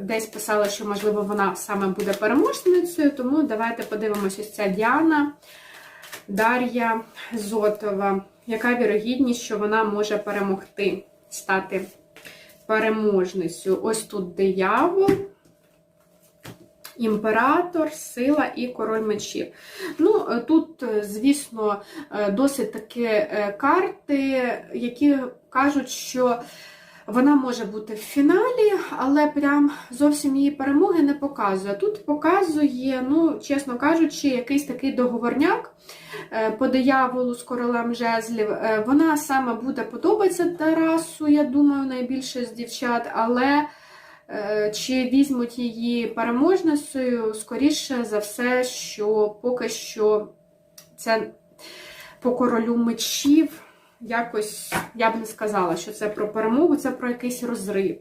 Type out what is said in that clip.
десь писала, що, можливо, вона саме буде переможницею, тому давайте подивимося, ось ця Діана Дар'я Зотова. Яка вірогідність, що вона може перемогти, стати переможницею? Ось тут диявол. Імператор, сила і король мечів. Ну, тут, звісно, е, досить такі е, карти, які кажуть, що вона може бути в фіналі, але прям зовсім її перемоги не показує. Тут показує, ну, чесно кажучи, якийсь такий договорняк е, по дияволу з королем жезлів. Е, Вона саме буде подобатися Тарасу, я думаю, найбільше з дівчат, але. Е, Чи візьмуть її переможницею, скоріше за все, що поки що це по королю мечів. Якось я б не сказала, що це про перемогу, це про якийсь розрив.